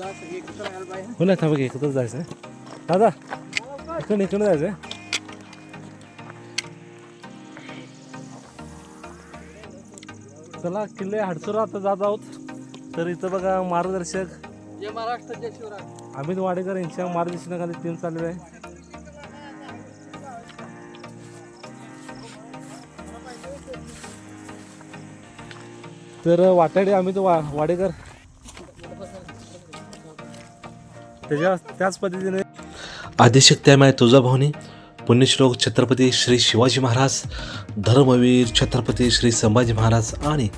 हो नाही थांबा एकत्र जायचं आहे. दादा इकडून इकडून जायचं आहे. चला किल्ले हडसर आता जात आहोत. तर इथं बघा मार्गदर्शक जय महाराष्ट्र जय शिवराय. अमित वाडेकर यांच्या मार्गदर्शनाखाली टीम चाललेली आहे. तर वाटाडे अमित वा वाडेकर त्याच्या त्याच पद्धतीने आदिशक्त्यामाय तुळजाभवानी पुण्यश्लोक छत्रपती श्री शिवाजी महाराज धर्मवीर छत्रपती श्री संभाजी महाराज आणि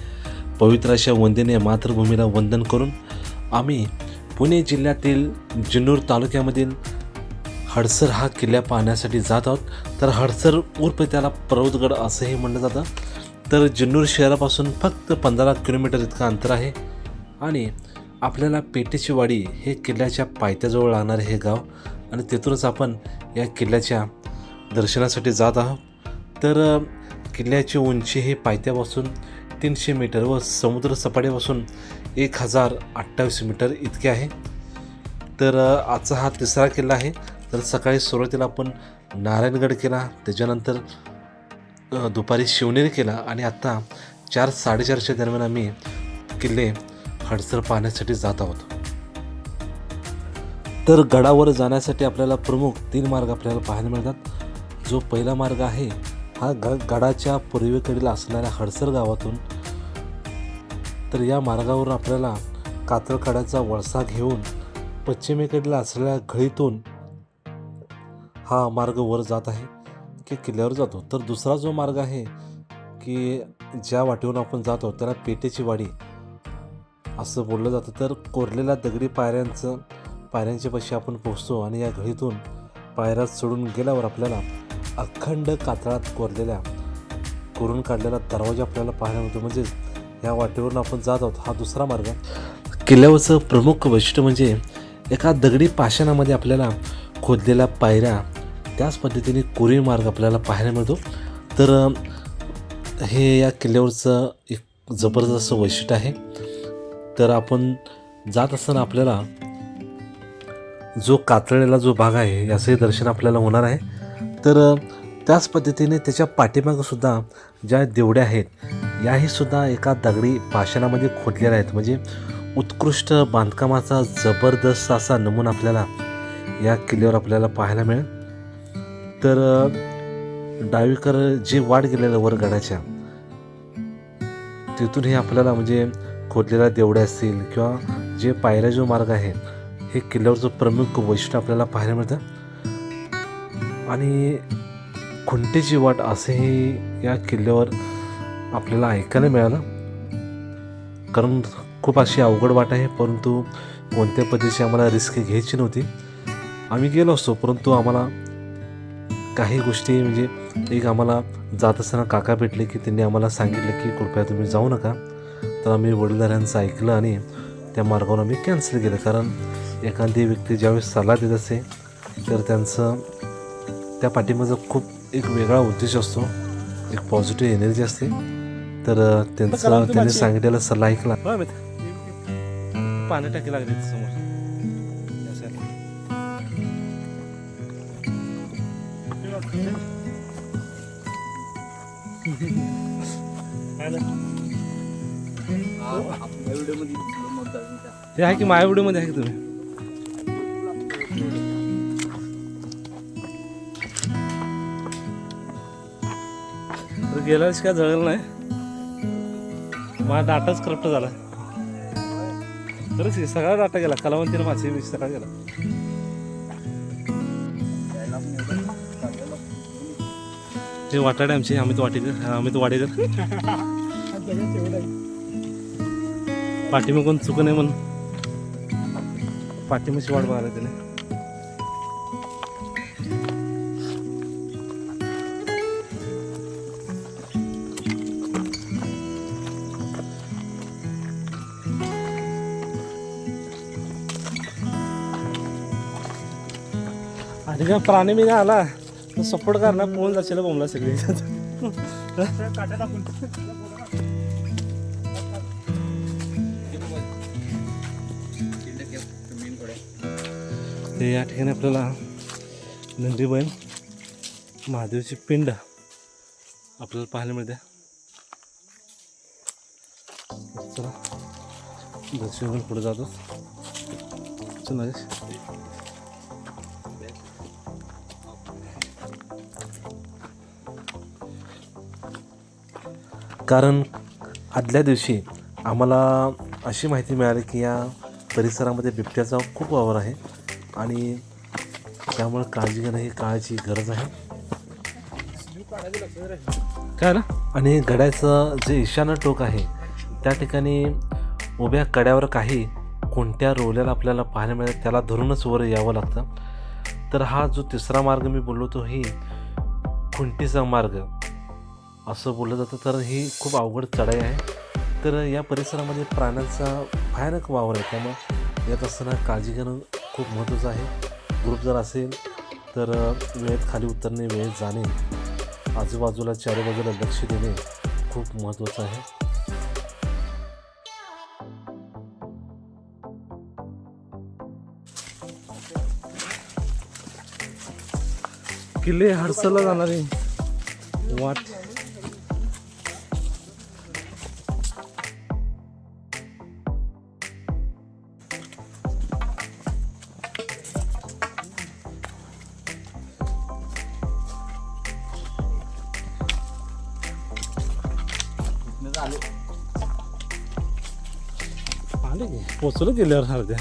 पवित्र अशा मातृभूमीला वंदन करून आम्ही पुणे जिल्ह्यातील जुन्नूर तालुक्यामधील हडसर हा किल्ला पाहण्यासाठी जात आहोत. तर हडसर उर्फ त्याला पर्वतगड असंही म्हणलं जातं. तर जुन्नूर शहरापासून फक्त पंधरा किलोमीटर इतकं अंतर आहे. आणि आपल्याला पेटेची वाडी हे किल्ल्याच्या पायथ्याजवळ लागणारे हे गाव आणि तिथूनच आपण या किल्ल्याच्या दर्शनासाठी जात आहोत. तर किल्ल्याची उंची हे पायथ्यापासून तीनशे मीटर व समुद्र सपाटीपासून एक हजार अठ्ठावीस मीटर इतके आहे. तर आजचा हा तिसरा किल्ला आहे. तर सकाळी सुरुवातीला आपण नारायणगड केला त्याच्यानंतर दुपारी शिवनेरी केला आणि आत्ता चार साडेचारच्या दरम्यान आम्ही किल्ले हडसर पाहण्यासाठी जात आहोत. तर गडावर जाण्यासाठी आपल्याला प्रमुख तीन मार्ग आपल्याला पाहायला मिळतात. जो पहिला मार्ग आहे हा ग गडाच्या पूर्वेकडील असणाऱ्या हडसर गावातून. तर या मार्गावरून आपल्याला कातळकड्याचा वळसा घेऊन पश्चिमेकडील असलेल्या घळीतून हा मार्ग वर जात आहे की किल्ल्यावर जातो. तर दुसरा जो मार्ग आहे की ज्या वाटेवरून आपण जातो त्याला पेटेची वाडी असं बोललं जातं. तर कोरलेल्या दगडी पायऱ्यांचं पायऱ्यांच्या पाशी आपण पोहोचतो आणि या घळीतून पायऱ्यात चढून गेल्यावर आपल्याला अखंड कातळात कोरलेल्या कोरून काढलेला दरवाजा आपल्याला पाहायला मिळतो. म्हणजेच या वाटेवरून आपण जात आहोत. हा दुसरा मार्ग. किल्ल्यावरचं प्रमुख वैशिष्ट्य म्हणजे एका दगडी पाषाणामध्ये आपल्याला खोदलेल्या पायऱ्या त्याच पद्धतीने कोरीव मार्ग आपल्याला पाहायला मिळतो. तर हे या किल्ल्यावरचं एक जबरदस्त वैशिष्ट्य आहे. तर आपण जात असताना आपल्याला जो कातळलेला जो भाग आहे याचंही दर्शन आपल्याला होणार आहे. तर त्याच पद्धतीने त्याच्या पाठीमागंसुद्धा ज्या देवड्या आहेत याही सुद्धा एका दगडी पाषाणामध्ये खोदलेल्या आहेत. म्हणजे उत्कृष्ट बांधकामाचा जबरदस्त असा नमुना आपल्याला या किल्ल्यावर आपल्याला पाहायला मिळेल. तर डावीकर जे वाढ गेलेलं वर गडाच्या तिथून हे आपल्याला म्हणजे खोदलेल्या देवड्या असतील किंवा जे पायऱ्या जो मार्ग आहे हे किल्ल्यावरचं प्रमुख वैशिष्ट्य आपल्याला पाहायला मिळतं. आणि खुंटेची वाट असंही या किल्ल्यावर आपल्याला ऐकायला मिळालं. कारण खूप अशी अवघड वाट आहे परंतु कोणत्या पद्धतीची आम्हाला रिस्क घ्यायची नव्हती. आम्ही गेलो असतो परंतु आम्हाला काही गोष्टी म्हणजे एक आम्हाला जात असताना काका भेटले की त्यांनी आम्हाला सांगितलं की कृपया तुम्ही जाऊ नका. तर आम्ही वडीलधाऱ्यांचं ऐकलं आणि त्या मार्गावर आम्ही कॅन्सल केलं. कारण एखादी व्यक्ती ज्यावेळेस सल्ला देत असे तर त्यांचं त्या पाठीमागचा खूप एक वेगळा उद्देश असतो. एक पॉझिटिव्ह एनर्जी असते. तर त्यांचं त्यांनी सांगितलेला सल्ला ऐकला. पाणी टाकी लागली हे आहे की माझ्या व्हिडिओमध्ये आहे की तुम्ही? तर काय जळलं नाही. माझा डाटाच करप्ट झाला. खरंच सगळा डाटा गेला. कलावंतीनं माझी विषय सगळा गेला. ते वाटाडे आमचे अमित वाटेकर अमित वाडेकर. पाठीमागून चुक नाही म्हणून. पाठीमाशी वाट बघायला त्याने आणि काय प्राणी मी आला तर सपोर्ट करणार पोहून जाशील बोंबला सगळी. तर या ठिकाणी आपल्याला नंदीबैल महादेवची पिंड आपल्याला पाहायला मिळते. चला दर्शन घेऊन पुढे जातो. चल नरेश कारण आदल्या दिवशी आम्हाला अशी माहिती मिळाली की या परिसरामध्ये बिबट्याचा खूप वावर आहे. आणि त्यामुळे काळजी घेणं ही काळाची गरज आहे. काय ना? आणि गड्याचं जे ईशान्य टोक आहे त्या ठिकाणी उभ्या कड्यावर काही कोणत्या रोल्याला आपल्याला पाहायला मिळेल त्याला धरूनच वर यावं लागतं. तर हा जो तिसरा मार्ग मी बोललो तो ही खुंटीचा मार्ग. असं बोललं जातं तर ही खूप अवघड चढाई आहे. तर या परिसरामध्ये प्राण्यांचा भयानक वावर आहे. त्यामुळे येत असताना काळजी घेणं खूप महत्त्वाचं आहे. ग्रुप जर असेल तर वेळेत खाली उतरणे वेळेत जाणे आजूबाजूला चारीबाजूला लक्ष देणे खूप महत्त्वाचं आहे. किल्ले हडसला जाणारी. वाट पोचलो किल्ल्यावर सारख्या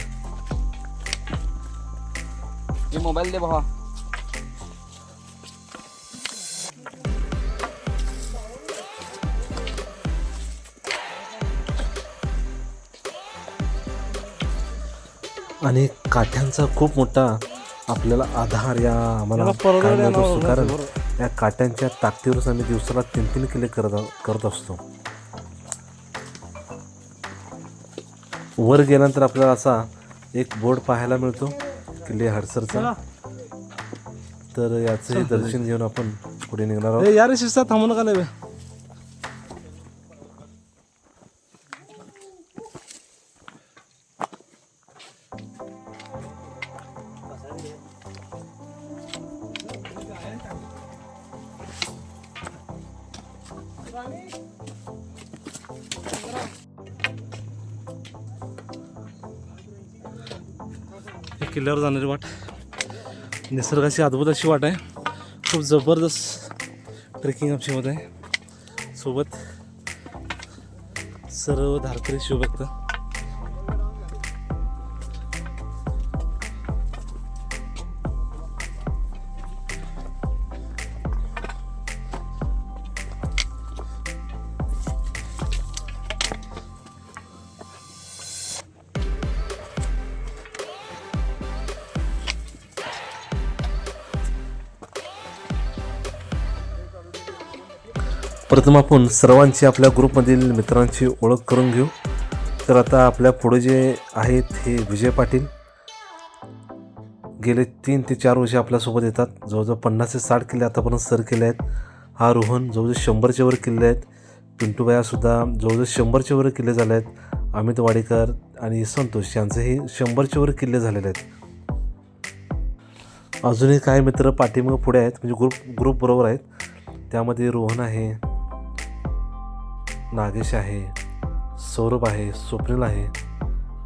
हे मोबाईल दे भावा आणि काठ्यांचा खूप मोठा आपल्याला आधार या आम्हाला. कारण. या काट्यांच्या ताकदीवरच आम्ही दिवसाला तीन तीन किल्ले करत करत असतो वर गेल्यानंतर आपल्याला असा एक बोर्ड पाहायला मिळतो किल्ले हडसरचा. तर याचंही दर्शन घेऊन आपण पुढे निघणार आहोत. यार शिस्ता थांबू नका लय. किल्ल्यावर जाणारी वाट. निसर्गाची अद्भुत अशी वाट आहे. खूप जबरदस्त ट्रेकिंग आमची होत आहे. सोबत सर्व धारकरी शिवभक्त. प्रथम आपण सर्वांची आपल्या ग्रुपमधील मित्रांची ओळख करून घेऊ. तर आता आपल्या पुढे जे आहेत हे विजय पाटील. गेले तीन ते चार वर्षे आपल्यासोबत येतात. जवळजवळ पन्नास ते साठ किल्ले आतापर्यंत सर केले आहेत. हा रोहन जवळजवळ शंभरच्या वर किल्ले आहेत. पिंटूबायासुद्धा जवळजवळ शंभरच्या वर किल्ले झाले आहेत. अमित वाडेकर आणि संतोष यांचेही शंभरच्या वर किल्ले झालेले आहेत. अजूनही काही मित्र पाठीमागं पुढे आहेत. म्हणजे ग्रुप ग्रुप बरोबर आहेत. त्यामध्ये रोहन आहे. नागेश आहे सौरभ आहे स्वप्नील आहे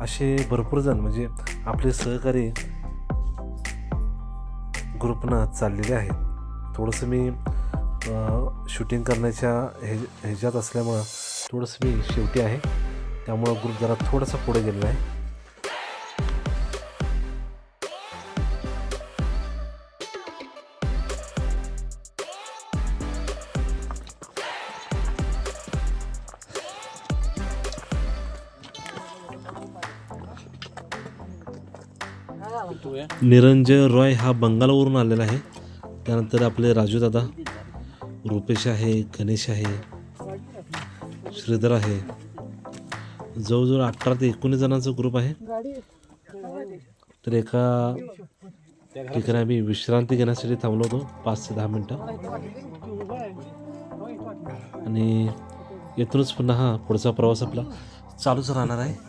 असे भरपूर जण म्हणजे आपले सहकारी ग्रुपनं चाललेले आहेत. थोडंसं मी शूटिंग करण्याच्या हे ह्याच्यात असल्यामुळं थोडंसं मी शेवटी आहे. त्यामुळं ग्रुप जरा थोडासा पुढे गेलेला आहे. निरंजय रॉय हा बंगालवरून आलेला आहे. त्यानंतर आपले राजू दादा रुपेश आहे गणेश आहे श्रीधर आहे. जवळजवळ अठरा ते एकोणीस जणांचा ग्रुप आहे. तर एका ठिकाणी आम्ही विश्रांती घेण्यासाठी थांबलो होतो पाच ते दहा मिनटं. आणि येथूनच पुन्हा हा पुढचा प्रवास आपला चालूच राहणार आहे.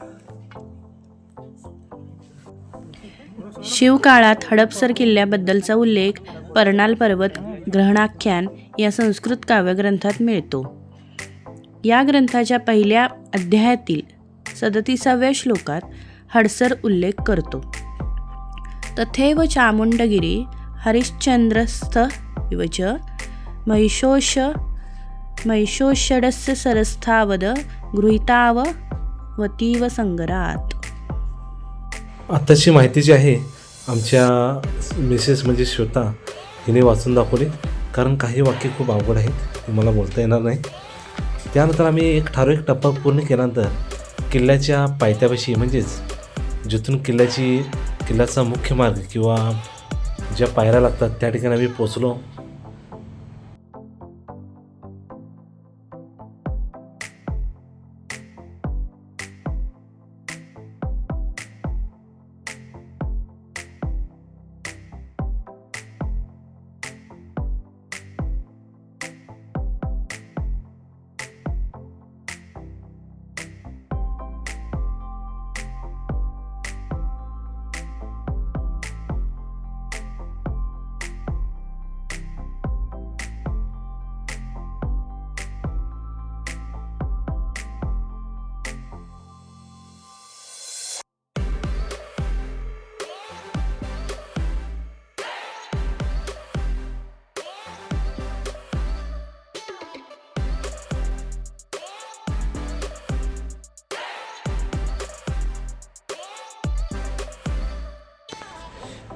शिवकाळात हडपसर किल्ल्याबद्दलचा उल्लेख परनाल पर्वत ग्रहणाख्यान या संस्कृत काव्यग्रंथात मिळतो. या ग्रंथाच्या पहिल्या अध्यायातील सदतीसाव्या श्लोकात हडसर उल्लेख करतो. तथैव चामुंडगिरी हरिश्चंद्रस्थ इवच च महिषोष महिषोषडस्य सरस्थावद गृहिताव वतीव संगरात. आत्ताची माहिती जी आहे आमच्या मिसेस म्हणजे श्वेता हिने वाचून दाखवली. कारण काही वाक्य खूप अवघड आहेत ते मला बोलता येणार नाही. त्यानंतर आम्ही एक ठराविक टप्पा पूर्ण केल्यानंतर किल्ल्याच्या पायथ्यापाशी म्हणजेच जिथून किल्ल्याची किल्ल्याचा मुख्य मार्ग किंवा ज्या पायऱ्या लागतात त्या ठिकाणी आम्ही पोचलो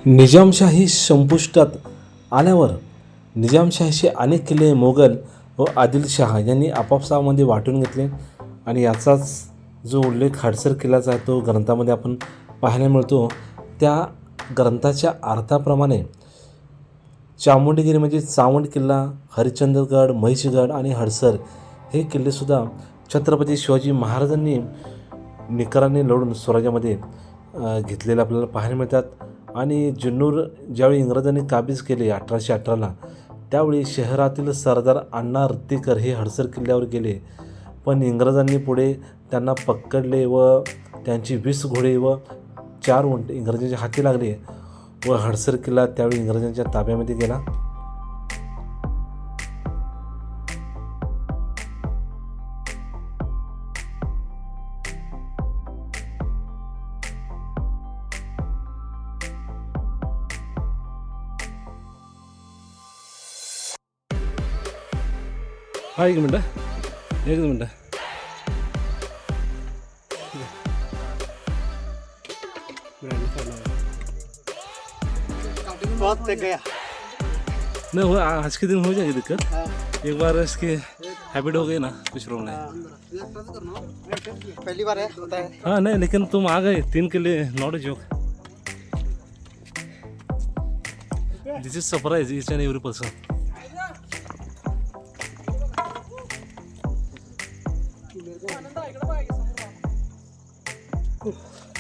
निजामशाही संपुष्टात आल्यावर निजामशाहीचे अनेक किल्ले मोगल व आदिलशहा यांनी आपापसामध्ये वाटून घेतले. आणि याचाच जो उल्लेख खाडसर किल्ल्याचा आहे तो ग्रंथामध्ये आपण पाहायला मिळतो त्या ग्रंथाच्या अर्थाप्रमाणे चामुंडगिरी म्हणजे चावंड किल्ला हरिश्चंद्रगड महिषगड आणि हडसर हे किल्लेसुद्धा छत्रपती शिवाजी महाराजांनी निकराने लढून स्वराज्यामध्ये घेतलेले आपल्याला पाहायला मिळतात. आणि जुन्नूर ज्यावेळी इंग्रजांनी काबीज केले अठराशे अठराला त्यावेळी शहरातील सरदार अण्णा रत्तीकर हे हडसर किल्ल्यावर गेले. पण इंग्रजांनी पुढे त्यांना पकडले व त्यांची वीस घोडे व चार उंट इंग्रजांच्या हाती लागले व हडसर किल्ला त्यावेळी इंग्रजांच्या ताब्यामध्ये गेला. नहीं हो आज के दिन हो जाएगी दिक्कत एक बार इसकी हैबिट हो गई ना कुछ प्रॉब्लम नहीं पहली बार है है नहीं लेकिन तुम आ गए तीन के लिए not joke this is surprise each and every person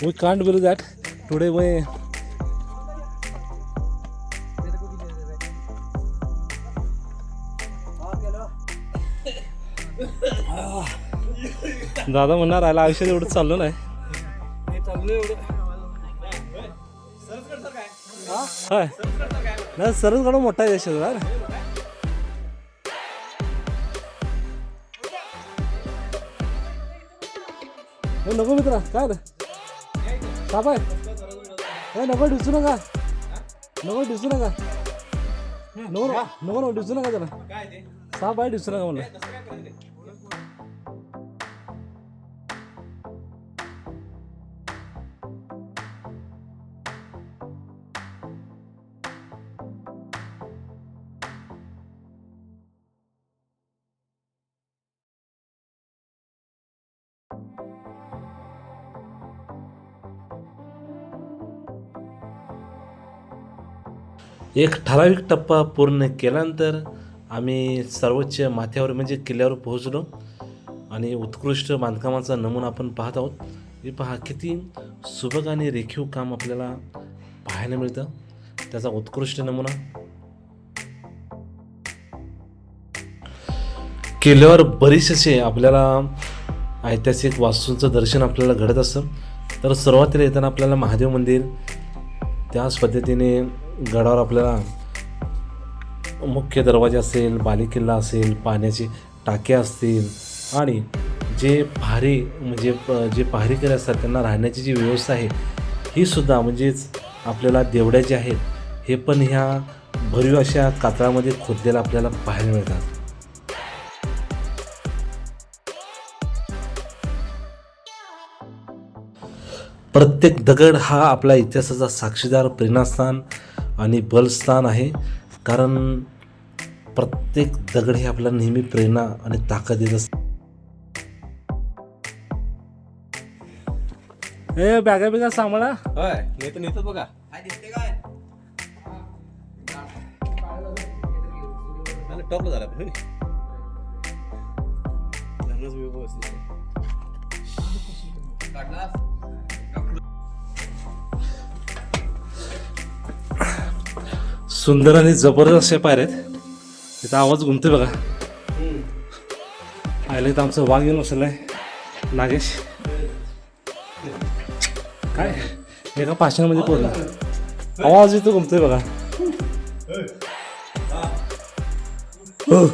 we can't believe that. Today we दादा म्हणणार आला आयुष्यात एवढं चाललो नाही. होय. नाही सरच गाडा मोठा आहे शेजार हो, नको मित्रा काय रे साप आहे ए नको डिसू नका. नको डिसू नका. नको नको नको डिसू नका त्याला. साप आहे डिसू नका म्हणलं. एक ठराविक टप्पा पूर्ण केल्यानंतर आम्ही सर्वोच्च माथ्यावर म्हणजे किल्ल्यावर पोहोचलो आणि उत्कृष्ट बांधकामाचा नमुना आपण पाहत आहोत. हे पहा किती सुबक आणि रेखीव काम आपल्याला पाहायला मिळतं. त्याचा उत्कृष्ट नमुना. किल्ल्यावर बरेचसे आपल्याला ऐतिहासिक वास्तूंचं दर्शन आपल्याला घडत असतं. तर सुरुवातीला येताना आपल्याला महादेव मंदिर त्याच पद्धतीने गडावर आपल्याला मुख्य दरवाजा असेल बालेकिल्ला असेल पाण्याची टाक्या असतील आणि जे पहारी म्हणजे प- जे पहारीकरी असतात त्यांना राहण्याची जी व्यवस्था आहे ही सुद्धा म्हणजेच आपल्याला देवड्या जे आहेत हे पण ह्या भरीव अशा कातळामध्ये खोदलेल्या आपल्याला पाहायला मिळतात. प्रत्येक दगड हा आपल्या इतिहासाचा साक्षीदार प्रेरणास्थान आणि बलस्थान आहे. कारण प्रत्येक दगड हे आपल्याला नेहमी प्रेरणा आणि ताकद देत असतात ए बॅगा बिगा सांभाळा. होय नेतो नेतो बघा. काय? दिसते काय टॉपला झाला पण सुंदर आणि जबरदस्त शेप पायऱ्या आहेत. तिथं आवाज घुमते बघा. आयला इथं आमचं वाघ येऊन बसलाय. नागेश. काय? एका पाषाणामध्ये पोरला आवाज इथं घुमतोय बघा. हो.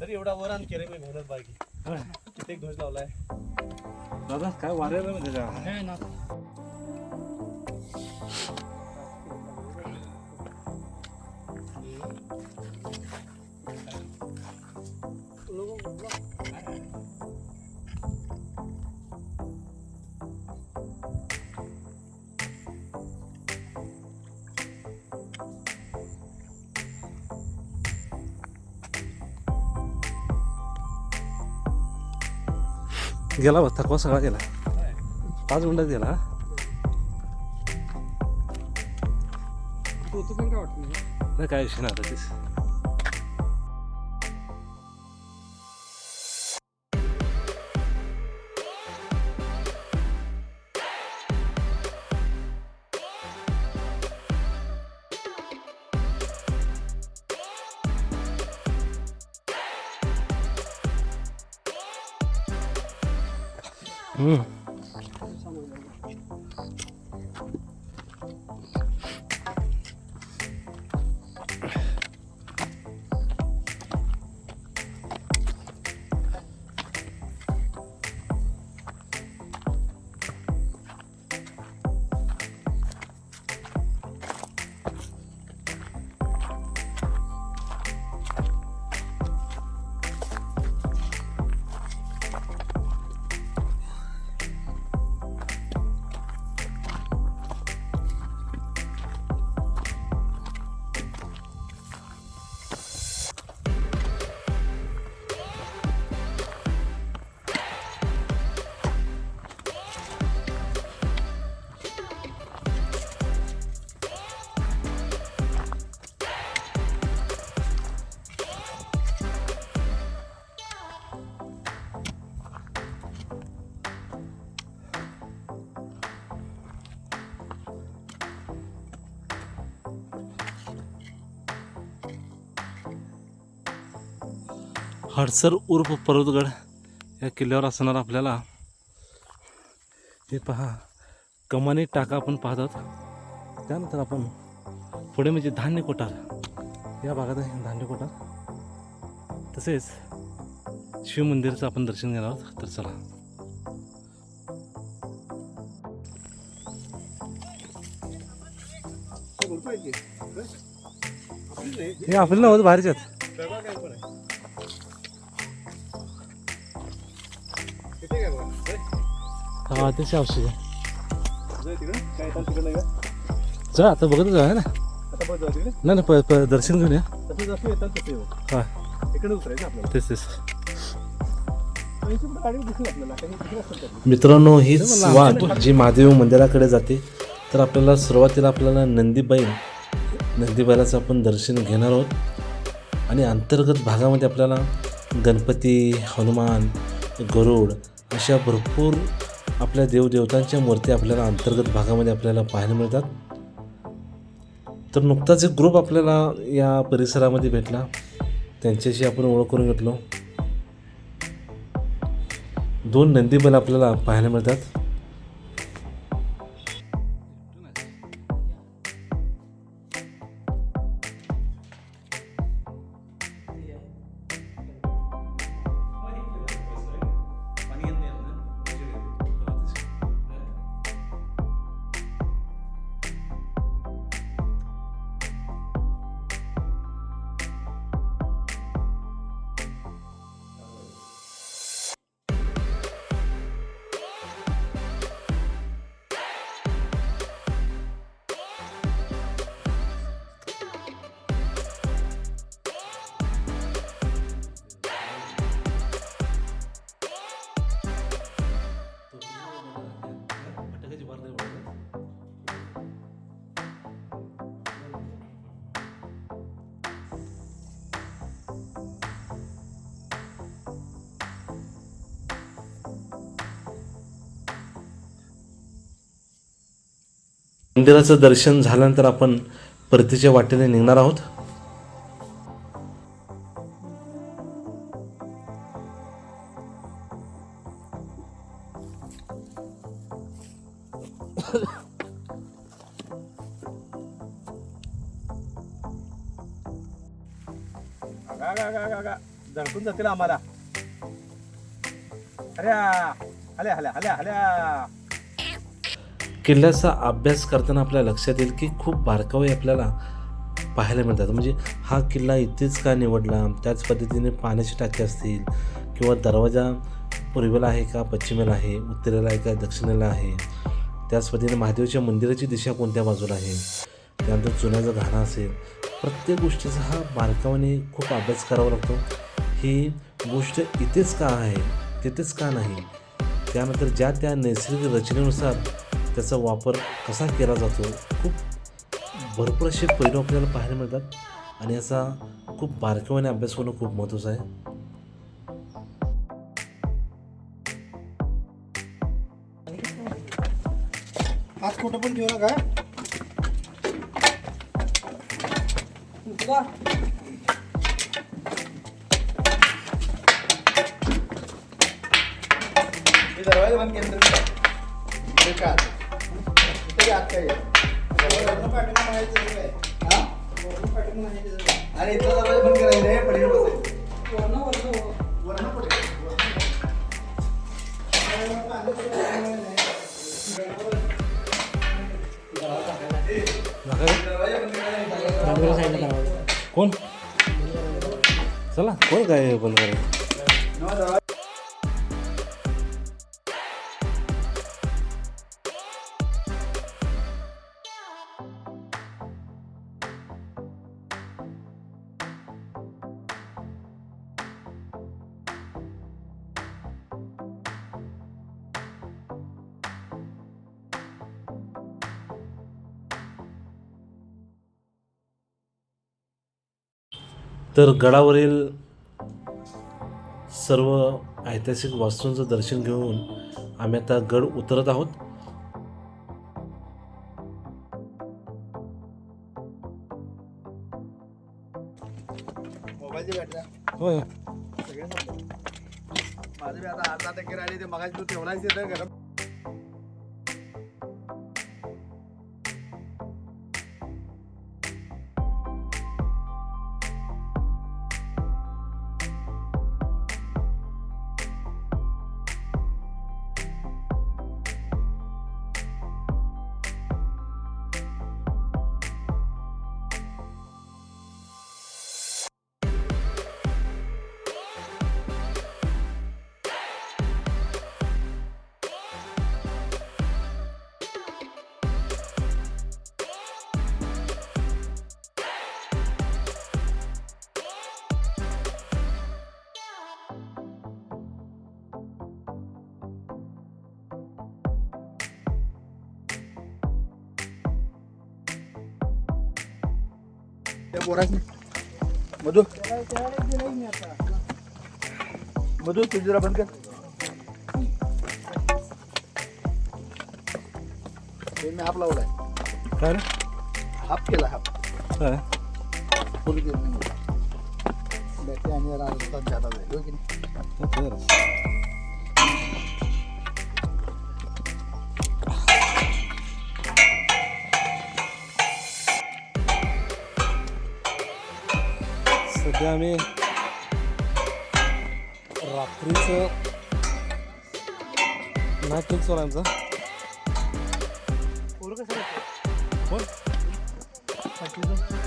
तरी एवढा वर आण केले मी मेहनत बाकी. किती ध्वज लावलाय. दादा काय वाऱ्याला म्हणजे गेला बघ थकवा सगळा गेला. पाच मिनिटात गेला. नाही काय विषय नाही आता तेच. हडसर उर्फ पर्वतगड या किल्ल्यावर असणार आपल्याला. हे पहा कमानी टाका आपण पाहतात. त्यानंतर आपण पुढे म्हणजे धान्य कोठार. या भागात आहे धान्य कोठार. तसेच शिवमंदिराचं आपण दर्शन घेणार आहोत. तर चला. हे आपल्याला नव्हतं बाहेरच्यात. हा आता बघत ना. नाही ना प- प- दर्शन घेऊन या. हा. तेच तेच. मित्रांनो हीच वाट जी महादेव मंदिराकडे जाते तर आपल्याला सुरुवातीला आपल्याला नंदीबाई नंदीबाईलाचं आपण दर्शन घेणार आहोत. आणि अंतर्गत भागामध्ये आपल्याला गणपती हनुमान गरुड अशा भरपूर आपल्या देवदेवतांच्या मूर्ती आपल्याला अंतर्गत भागामध्ये आपल्याला पाहायला मिळतात. तर नुकताच एक ग्रुप आपल्याला या परिसरामध्ये भेटला. त्यांच्याशी आपण ओळख करून घेतलो. दोन नंदीबल आपल्याला पाहायला मिळतात. मंदिराचं दर्शन झाल्यानंतर आपण परतीच्या वाटेने निघणार आहोत. झळकून जातील आम्हाला. अरे हल्या हल्या हल्या हल्या. किल्ल्याचा अभ्यास करताना आपल्या लक्षात येईल की खूप बारकावे आपल्याला पाहायला मिळतात. म्हणजे हा किल्ला इथेच का निवडला? त्याच पद्धतीने पाण्याची टाकी असतील किंवा दरवाजा पूर्वेला आहे का पश्चिमेला आहे उत्तरेला आहे का दक्षिणेला आहे? त्याच पद्धतीने महादेवाच्या मंदिराची दिशा कोणत्या बाजूला आहे? त्यानंतर चुन्याचा घाणा असेल. प्रत्येक गोष्टीचा हा बारकावाने खूप अभ्यास करावा लागतो. ही गोष्ट इथेच का आहे? तिथेच का नाही? त्यानंतर ज्या त्या नैसर्गिक रचनेनुसार त्याचा वापर कसा केला जातो खूप भरपूर असे पैलू आपल्याला पाहायला मिळतात आणि याचा खूप बारकाव्याने अभ्यास होणं खूप महत्त्वाचं आहे. आज कुठं पण ठेवू नका. दरवाजा बंद केलं आणि इथला दरवाजा बंद करायचं आहे पडीने बसायचं कोण? चला कोण काय बंद करायचं तर गडावरील सर्व ऐतिहासिक वास्तूंचं दर्शन घेऊन आम्ही आता गड उतरत आहोत. होय. माझे आता राहिले ते मगाशी तू ठेवलायस त्या पोराच मधू मधू तुझी जरा बंद कर ते मी हाफ़ लावलाय काय हाफ़ केला काय फुल केलं बॅटरी आणि राजस्थान जादा जाईल हो की नाही सध्या आम्ही रात्रीचं आमचा कोण?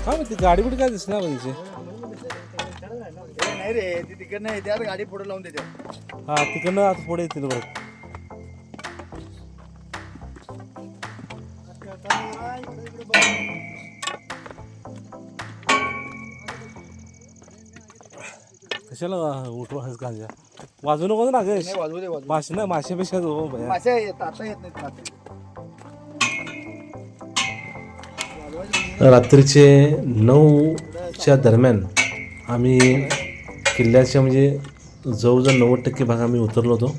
काय माहिती गाडी बिडी काय दिसणार म्हणजे नाही रे ती तिकडनं नाही त्यात गाडी पुढे लावून देते. हा तिकडनं आता पुढे येतील बघ. कशाला उठवा गांजा? वाजू नको ना गे नाही वाजवू दे वाजवू मासे ना माशापेक्षा भया मासे येत आता येत नाहीत मासे. रात्रीचे नऊच्या दरम्यान आम्ही किल्ल्याच्या म्हणजे जवळजवळ नव्वद टक्के भाग आम्ही उतरलो होतो.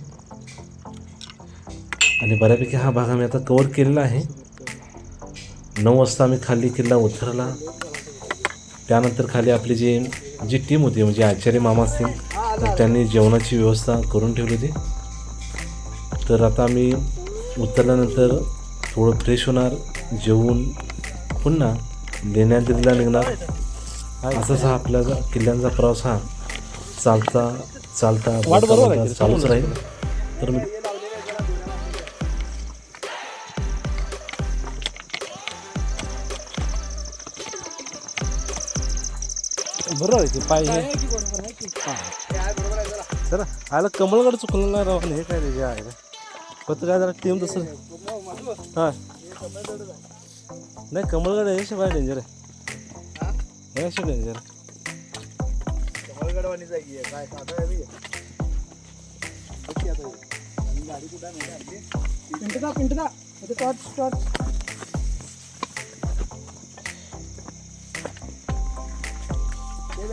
आणि बऱ्यापैकी हा भाग आम्ही आता कवर केलेला आहे. नऊ वाजता आम्ही खाली किल्ला उतरला. त्यानंतर खाली आपली जी जी टीम होती म्हणजे आचार्य मामा सिंग तर त्यांनी जेवणाची व्यवस्था करून ठेवली होती. तर आता आम्ही उतरल्यानंतर थोडं फ्रेश होणार जेवून पुन्हा लेण्याद्रीला निघणार. असाच हा आपल्या किल्ल्यांचा प्रवास हा चालता चालता? चालूच राहील. तर मी बरोबर आहे ते पाय हे. चला आयला कमळगड चुकलं नाही राव हे काय रे आहे फक्त काय जरा टीम तसं हा. नाही कमळगड हे शिवाय डेंजर आहे. हे शिवाय डेंजर कमळगडवाणी जागी आहे काय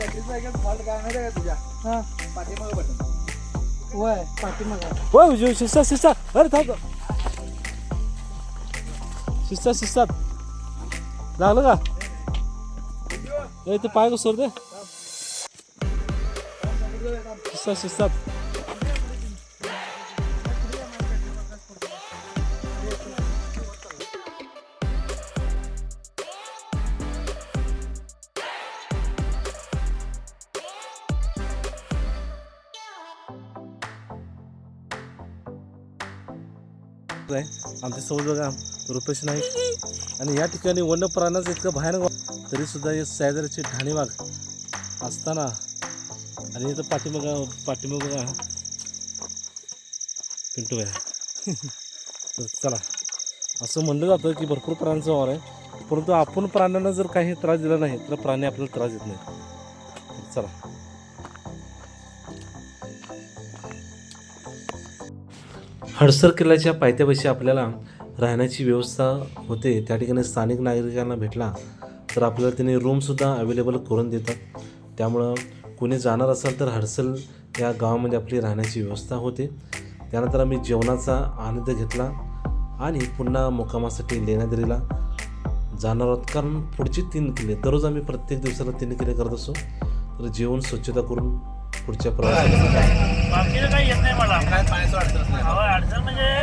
फॉल्ट काय माहिती आहे का तुझ्या हां पाठीमागं. बटन वय पाठीमागा होय विजय शिस्ता शिस्ता. अरे थांब शिस्ता शिस्तात लागलं का? ए ते पाय कसं दे. शिस्तात शिस्तात आमच्यासोबत बघा रुपेश नाईक. आणि या ठिकाणी वन्य प्राण्याचं इतकं भयानक तरीसुद्धा हे सह्याद्रीचे ठाणे असताना आणि इथं पाठीमागा पाठीमाग बघा पिंटू आहे तर चला असं म्हणलं जातं की भरपूर प्राण्यांचा वार आहे. परंतु आपण प्राण्यांना जर काही त्रास दिला नाही तर प्राणी आपल्याला त्रास देत नाही चला. हडसर किल्ल्याच्या पायथ्यापाशी आपल्याला राहण्याची व्यवस्था होते. त्या ठिकाणी स्थानिक नागरिकांना भेटला तर आपल्याला त्यांनी रूमसुद्धा अवेलेबल करून देतात. त्यामुळं कोणी जाणार असाल तर हडसल या गावामध्ये आपली राहण्याची व्यवस्था होते. त्यानंतर आम्ही जेवणाचा आनंद घेतला आणि पुन्हा मुक्कामासाठी लेण्याद्रीला जाणार आहोत. कारण पुढचे तीन किल्ले दररोज आम्ही प्रत्येक दिवसाला तीन किल्ले करत असो तर जेवण स्वच्छता करून पुढच्या प्रवास बाकीचं काही येत नाही मला. काय पाण्याचं अडचण नाही अडचण म्हणजे